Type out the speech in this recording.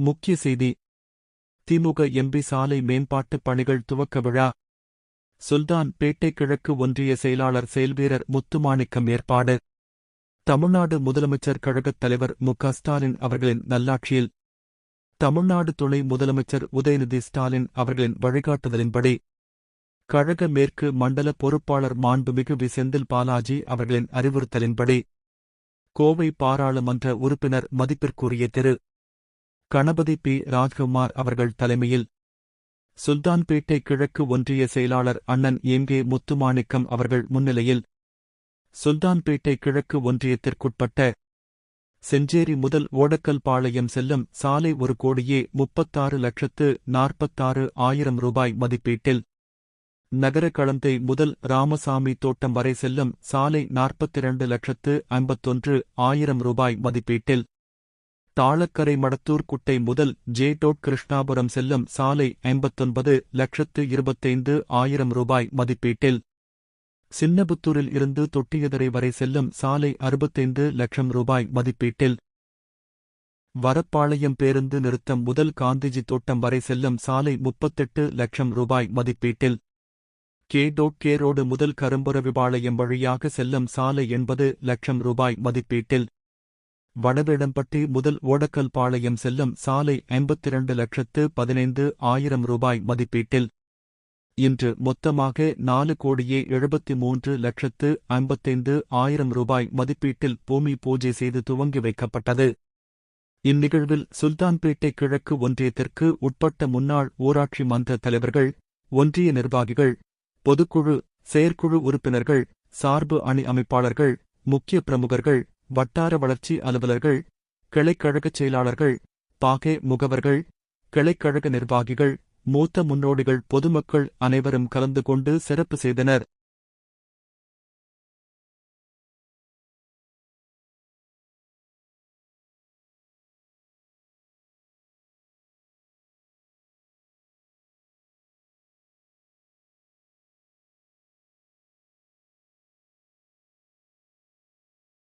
முக்கிய செய்தி. திமுக எம்பி சாலை மேம்பாட்டுப் பணிகள் துவக்க விழா. சுல்தான் பேட்டை கிழக்கு ஒன்றிய செயலாளர் செயல்வீரர் முத்துமாணிக்கம் ஏற்பாடு. தமிழ்நாடு முதலமைச்சர் கழகத் தலைவர் மு க ஸ்டாலின் அவர்களின் நல்லாட்சியில். தமிழ்நாடு துணை முதலமைச்சர் உதயநிதி ஸ்டாலின் அவர்களின் வழிகாட்டுதலின்படி. கழக மேற்கு மண்டல பொறுப்பாளர் மாண்புமிகு வி. செந்தில் பாலாஜி அவர்களின் அறிவுறுத்தலின்படி. கோவை பாராளுமன்ற உறுப்பினர் மதிப்பிற்குரிய திரு. கணபதி பி. ராஜ்குமார் அவர்கள் தலைமையில் சுல்தான்பேட்டை கிழக்கு ஒன்றிய செயலாளர் அண்ணன் எம். கே. முத்துமாணிக்கம் அவர்கள் முன்னிலையில் சுல்தான்பேட்டை கிழக்கு ஒன்றியத்திற்குட்பட்ட செஞ்சேரி முதல் ஓடக்கல் பாளையம் செல்லும் சாலை ஒரு கோடியே முப்பத்தாறு லட்சத்து நாற்பத்தாறு ஆயிரம் ரூபாய் மதிப்பீட்டில் நகர களந்தை முதல் ராமசாமி தோட்டம் வரை செல்லும் சாலை நாற்பத்திரண்டு லட்சத்து ஐம்பத்தொன்று ஆயிரம் ரூபாய் மதிப்பீட்டில் தாளக்கரை மடத்தூர் குட்டை முதல் ஜே டோட் கிருஷ்ணாபுரம் செல்லும் சாலை ஐம்பத்தொன்பது லட்சத்து இருபத்தைந்து ஆயிரம் ரூபாய் மதிப்பீட்டில். சின்னபுத்தூரில் இருந்து தொட்டியதரை வரை செல்லும் சாலை அறுபத்தைந்து லட்சம் ரூபாய் மதிப்பீட்டில். வரப்பாளையம் பேருந்து நிறுத்தம் முதல் காந்திஜி தோட்டம் வரை செல்லும் சாலை முப்பத்தெட்டு லட்சம் ரூபாய் மதிப்பீட்டில். கே டோட் கே ரோடு முதல் கரும்புரவிபாளையம் வழியாக செல்லும் சாலை எண்பது லட்சம் ரூபாய் மதிப்பீட்டில். வடவேடம்பட்டி முதல் ஓடக்கல் பாளையம் செல்லும் சாலை ஐம்பத்திரண்டு லட்சத்து பதினைந்து ஆயிரம் ரூபாய் மதிப்பீட்டில். இன்று மொத்தமாக நாலு கோடியே எழுபத்தி மூன்று லட்சத்து ஐம்பத்தைந்து ஆயிரம் ரூபாய் மதிப்பீட்டில் பூமி பூஜை செய்து துவங்கி வைக்கப்பட்டது. இந்நிகழ்வில் சுல்தான்பேட்டை கிழக்கு ஒன்றியத்திற்கு உட்பட்ட முன்னாள் ஊராட்சி மன்ற தலைவர்கள் ஒன்றிய நிர்வாகிகள் பொதுக்குழு செயற்குழு உறுப்பினர்கள் சார்பு அணி அமைப்பாளர்கள் முக்கிய பிரமுகர்கள் வட்டார வளர்ச்சி அலுவலர்கள் கிளைக்கழகச் செயலாளர்கள் பாகே முகவர்கள் கிளைக்கழக நிர்வாகிகள் மூத்த முன்னோடிகள் பொதுமக்கள் அனைவரும் கலந்து கொண்டு சிறப்பு செய்தனர்.